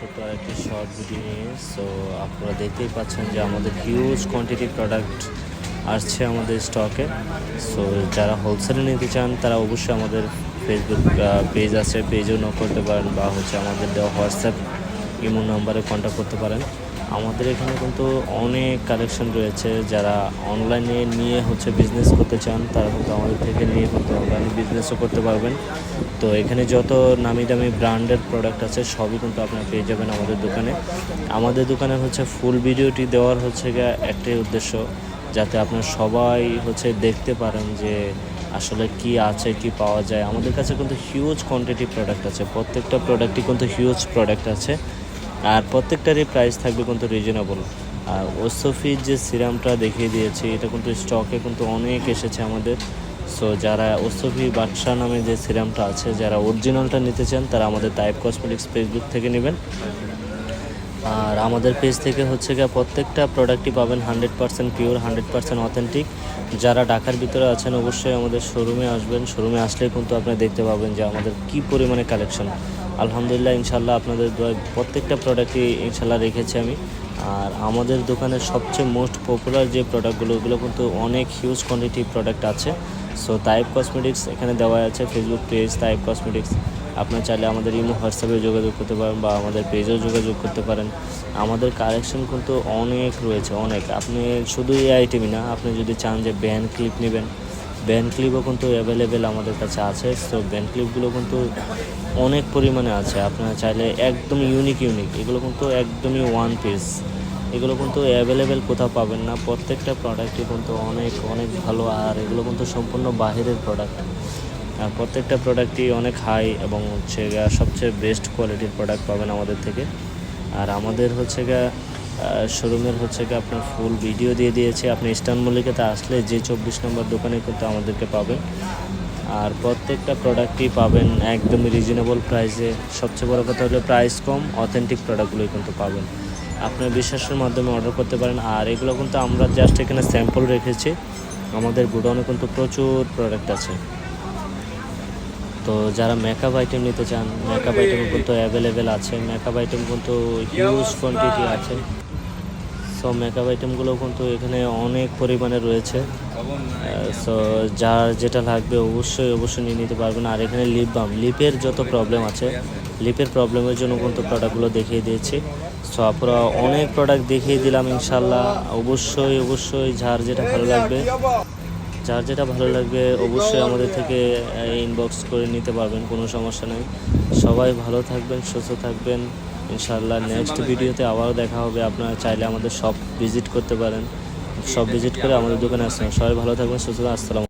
ছোট্ট একটি short video নিয়ে সো আপনারা দেখতেই পাচ্ছেন যে আমাদের হিউজ কোয়ান্টিটি প্রোডাক্ট আসছে আমাদের স্টকে সো যারা হোলসেলে নিতে চান, তারা অবশ্যই আমাদের ফেসবুক পেজ আছে। পেজও নক করতে পারেন বা হচ্ছে আমাদের দেওয়া হোয়াটসঅ্যাপ ইমো নাম্বারে কন্ট্যাক্ট করতে পারেন। আমাদের এখানে কিন্তু অনেক কালেকশন রয়েছে। যারা অনলাইনে নিয়ে হচ্ছে বিজনেস করতে চান, তারা কিন্তু আমাদের থেকে নিয়ে কিন্তু অনলাইনে বিজনেসও করতে পারবেন। তো এখানে যত নামি দামি ব্র্যান্ডের প্রোডাক্ট আছে, সবই কিন্তু আপনারা পেয়ে যাবেন আমাদের দোকানে। আমাদের দোকানে হচ্ছে ফুল ভিডিওটি দেওয়ার হচ্ছে গিয়ে একটাই উদ্দেশ্য, যাতে আপনার সবাই হচ্ছে দেখতে পারেন যে আসলে কি আছে, কি পাওয়া যায়। আমাদের কাছে কিন্তু হিউজ কোয়ান্টিটি প্রোডাক্ট আছে, প্রত্যেকটা প্রোডাক্টই কিন্তু হিউজ প্রোডাক্ট আছে, আর প্রত্যেকটারই প্রাইস থাকবে কিন্তু রিজনেবল আর ওসফির যে সিরামটা দেখিয়ে দিয়েছি, এটা কিন্তু স্টকে কিন্তু অনেক এসেছে আমাদের। সো যারা ওসফি বাদশাহ নামে যে সিরামটা আছে, যারা অরিজিনালটা নিতে চান, তারা আমাদের টাইপ কসমেটিক্স ফেসবুক থেকে নেবেন। আর আমাদের পেজ থেকে হচ্ছে গিয়ে প্রত্যেকটা প্রোডাক্টই পাবেন hundred percent pure hundred percent authentic যারা ঢাকার ভিতরে আছেন, অবশ্যই আমাদের শোরুমে আসবেন। শোরুমে আসলে কিন্তু আপনি দেখতে পাবেন যে আমাদের কি পরিমাণে কালেকশন আলহামদুলিল্লাহ ইনশাল্লাহ আপনাদের প্রত্যেকটা প্রোডাক্টই ইনশাল্লাহ রেখেছি আমি। আর আমাদের দোকানের সবচেয়ে মোস্ট পপুলার যে প্রোডাক্টগুলো ওগুলো কিন্তু অনেক হিউজ কোয়ান্টিটি প্রোডাক্ট আছে। সো তাইপ কসমেটিক্স এখানে দেওয়া আছে ফেসবুক পেজ তাইপ কসমেটিক্স আপনার চাইলে আমাদের ইমো, হোয়াটসঅ্যাপে যোগাযোগ করতে পারেন বা আমাদের পেজেও যোগাযোগ করতে পারেন। আমাদের কালেকশন কিন্তু অনেক রয়েছে, অনেক। আপনি শুধু এই আইটেমই না, আপনি যদি চান যে ব্যান্ড ক্লিপ নেবেন ব্যান্ড ক্লিপও কিন্তু অ্যাভেলেবেল আমাদের কাছে আছে। সো ব্যান্ড ক্লিপগুলো কিন্তু অনেক পরিমাণে আছে। আপনারা চাইলে একদম ইউনিক ইউনিক এগুলো কিন্তু একদমই ওয়ান পিস এগুলো কিন্তু অ্যাভেলেবেল কোথাও পাবেন না। প্রত্যেকটা প্রোডাক্টই কিন্তু অনেক অনেক ভালো। আর এগুলো কিন্তু সম্পূর্ণ বাহিরের প্রোডাক্ট আর প্রত্যেকটা প্রোডাক্টই অনেক হাই এবং হচ্ছে সবচেয়ে বেস্ট কোয়ালিটির প্রোডাক্ট পাবেন আমাদের থেকে। আর আমাদের হচ্ছে গিয়ে শোরুমের হচ্ছে কি আপনার ফুল ভিডিও দিয়ে দিয়েছে। আপনি ইস্টার্ন মল্লিকাতে আসলে যে চব্বিশ নম্বর দোকানে কিন্তু আমাদেরকে পাবেন। আর প্রত্যেকটা প্রোডাক্টই পাবেন একদমই রিজনেবল প্রাইসে সবচেয়ে বড় কথা হলো প্রাইস কম অথেন্টিক প্রোডাক্টগুলোই কিন্তু পাবেন। আপনার বিশ্বাসের মাধ্যমে অর্ডার করতে পারেন। আর এগুলো কিন্তু আমরা জাস্ট এখানে স্যাম্পল রেখেছি। আমাদের গোডাউনে কিন্তু প্রচুর প্রোডাক্ট আছে। তো যারা মেকআপ আইটেম নিতে চান মেকআপ আইটেম কিন্তু অ্যাভেলেবেল আছে। মেকআপ আইটেম কিন্তু হিউজ কোয়ান্টিটি আছে। সো মেকআপ আইটেমগুলো কিন্তু এখানে অনেক পরিমাণে রয়েছে। সো যার যেটা লাগবে অবশ্যই অবশ্যই নিয়ে নিতে পারবেন। আর এখানে লিপ বাম লিপের যত প্রবলেম আছে লিপের প্রবলেমের জন্য কিন্তু প্রোডাক্টগুলো দেখিয়ে দিয়েছি। সো আপনারা অনেক প্রোডাক্ট দেখিয়ে দিলাম ইনশাল্লাহ অবশ্যই অবশ্যই যার যেটা ভালো লাগবে যার যেটা ভালো লাগবে অবশ্যই আমাদের থেকে ইনবক্স করে নিতে পারবেন কোনো সমস্যা নেই। সবাই ভালো থাকবেন সুস্থ থাকবেন। ইনশাল্লাহ নেক্সট ভিডিওতে আবারও দেখা হবে। আপনারা চাইলে আমাদের সব ভিজিট করতে পারেন। সব ভিজিট করে আমাদের দোকানে আসবেন সবাই ভালো থাকবেন সুস্থ আসতে আসসালাম